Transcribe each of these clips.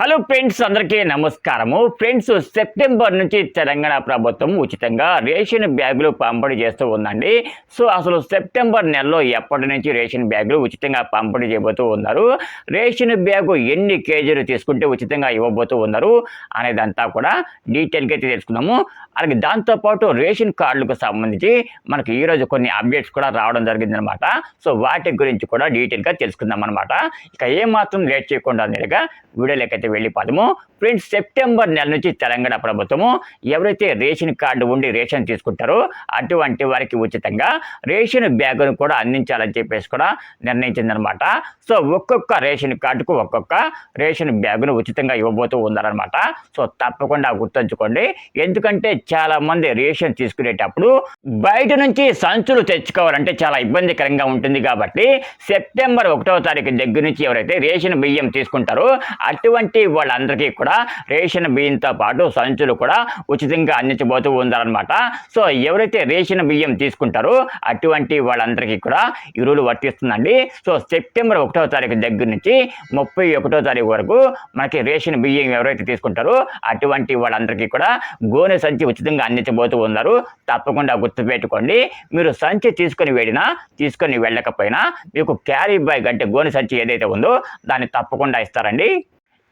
Hello friends అందరికీ నమస్కారము. Friends September నుంచి తెలంగాణ ప్రభుత్వం ఉచితంగా రేషన్ బ్యాగులు పంపిణీ చేస్తూ ఉందండి. సో అసలు సెప్టెంబర్ నెలలో ఎప్పటి నుంచి రేషన్ బ్యాగులు ఉచితంగా పంపిణీ చేయబోతూ ఉన్నారు? రేషన్ బ్యాగు ఎన్ని కేజీలు తీసుకుంటే ఉచితంగా ఇవ్వబోతూ ఉన్నారు? అనేదంతా కూడా డీటెయిల్గా అయితే తెలుసుకుందాము. అలాగే దాంతోపాటు రేషన్ కార్డులకు సంబంధించి మనకి ఈరోజు కొన్ని అప్డేట్స్ కూడా రావడం జరిగిందనమాట సో వాటి గురించి కూడా డీటెయిల్గా తెలుసుకుందాం అనమాట ఇక ఏమాత్రం లేట్ చేయకుండా నేరుగా వీడియోలోకి వెళ్ళిపోదాము ఫ్రెండ్స్ సెప్టెంబర్ నెల నుంచి తెలంగాణ ప్రభుత్వము ఎవరైతే రేషన్ కార్డు ఉండి రేషన్ తీసుకుంటారో అటువంటి వారికి ఉచితంగా రేషన్ బ్యాగును కూడా అందించాలని చెప్పేసి కూడా నిర్ణయించిందనమాట. సో ఒక్కొక్క రేషన్ కార్డుకు ఒక్కొక్క రేషన్ బ్యాగును ఉచితంగా ఇవ్వబోతూ ఉన్నారనమాట. సో తప్పకుండా గుర్తుంచుకోండి. ఎందుకంటే చాలా మంది రేషన్ తీసుకునేటప్పుడు బయట నుంచి సంచులు తెచ్చుకోవాలంటే చాలా ఇబ్బందికరంగా ఉంటుంది కాబట్టి సెప్టెంబర్ ఒకటో తారీఖు దగ్గర నుంచి ఎవరైతే రేషన్ బియ్యం తీసుకుంటారో అటువంటి వాళ్ళందరికీ కూడా రేషన్ బియ్యంతో పాటు సంచులు కూడా ఉచితంగా అందించబోతూ ఉన్నారనమాట సో ఎవరైతే రేషన్ బియ్యం తీసుకుంటారో అటువంటి వాళ్ళందరికీ కూడా ఈ వర్తిస్తుందండి. సో సెప్టెంబర్ ఒకటో తారీఖు దగ్గర నుంచి ముప్పై ఒకటో తారీఖు వరకు మనకి రేషన్ బియ్యం ఎవరైతే తీసుకుంటారో అటువంటి వాళ్ళందరికీ కూడా గోనె సంచి ఉచితంగా అందించబోతూ ఉన్నారు. తప్పకుండా గుర్తుపెట్టుకోండి. మీరు సంచి తీసుకొని వెళ్ళినా తీసుకొని వెళ్ళకపోయినా మీకు క్యారీ బ్యాగ్ అంటే గోనె సంచి ఏదైతే ఉందో దాన్ని తప్పకుండా ఇస్తారండి.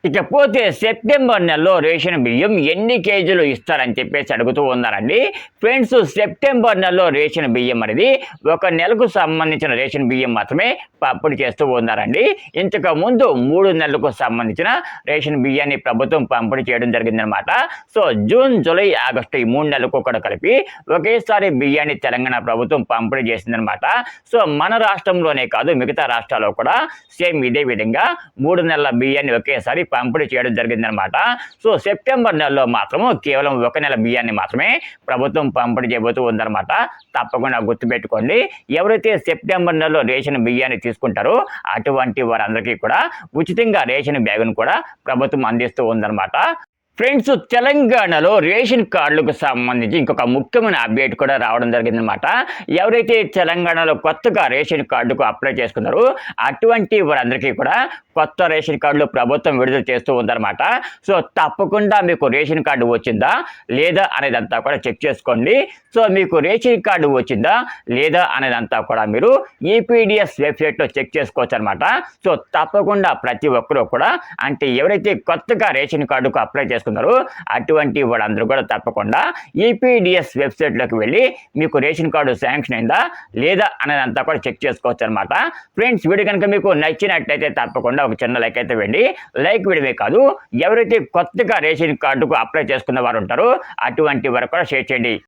ఇకపోతే సెప్టెంబర్ నెలలో రేషన్ బియ్యం ఎన్ని కేజీలు ఇస్తారని చెప్పేసి అడుగుతూ ఉన్నారండి. ఫ్రెండ్స్ సెప్టెంబర్ నెలలో రేషన్ బియ్యం అనేది ఒక నెలకు సంబంధించిన రేషన్ బియ్యం మాత్రమే పంపిణీ చేస్తూ ఉన్నారండి. ఇంతకు ముందు మూడు నెలలకు సంబంధించిన రేషన్ బియ్యాన్ని ప్రభుత్వం పంపిణీ చేయడం జరిగిందనమాట సో జూన్ జూలై ఆగస్టు ఈ మూడు నెలలకు కూడా కలిపి ఒకేసారి బియ్యాన్ని తెలంగాణ ప్రభుత్వం పంపిణీ చేసిందనమాట సో మన రాష్ట్రంలోనే కాదు మిగతా రాష్ట్రాల్లో కూడా సేమ్ ఇదే విధంగా మూడు నెలల బియ్యాన్ని ఒకేసారి పంపిణీ చేయడం జరిగిందనమాట సో సెప్టెంబర్ నెలలో మాత్రము కేవలం ఒక నెల బియ్యాన్ని మాత్రమే ప్రభుత్వం పంపిణీ చేయబోతూ ఉందన్నమాట. తప్పకుండా గుర్తుపెట్టుకోండి. ఎవరైతే సెప్టెంబర్ నెలలో రేషన్ బియ్యాన్ని తీసుకుంటారో అటువంటి వారందరికీ కూడా ఉచితంగా రేషన్ బ్యాగును కూడా ప్రభుత్వం అందిస్తూ ఉందన్నమాట. ఫ్రెండ్స్ తెలంగాణలో రేషన్ కార్డులకు సంబంధించి ఇంకొక ముఖ్యమైన అప్డేట్ కూడా రావడం జరిగిందనమాట ఎవరైతే తెలంగాణలో కొత్తగా రేషన్ కార్డుకు అప్లై చేసుకున్నారో అటువంటి వారందరికీ కూడా కొత్త రేషన్ కార్డులు ప్రభుత్వం విడుదల చేస్తూ ఉందన్నమాట. సో తప్పకుండా మీకు రేషన్ కార్డు వచ్చిందా లేదా అనేదంతా కూడా చెక్ చేసుకోండి. సో మీకు రేషన్ కార్డు వచ్చిందా లేదా అనేదంతా కూడా మీరు ఈపీడిఎస్ వెబ్సైట్లో చెక్ చేసుకోవచ్చు అనమాట సో తప్పకుండా ప్రతి ఒక్కరూ కూడా అంటే ఎవరైతే కొత్తగా రేషన్ కార్డుకు అప్లై చేసుకున్నారు అటువంటి వాళ్ళందరూ కూడా తప్పకుండా ఈపీడిఎస్ వెబ్సైట్లోకి వెళ్ళి మీకు రేషన్ కార్డు శాంక్షన్ అయిందా లేదా అనేదంతా కూడా చెక్ చేసుకోవచ్చు అనమాట ఫ్రెండ్స్ వీడియో కనుక మీకు నచ్చినట్టయితే తప్పకుండా ఒక చిన్న లైక్ అయితే వెళ్ళి లైక్ వీడియోవే కాదు ఎవరైతే కొత్తగా రేషన్ కార్డుకు అప్లై చేసుకున్న వారు ఉంటారో అటువంటి వారు కూడా షేర్ చేయండి.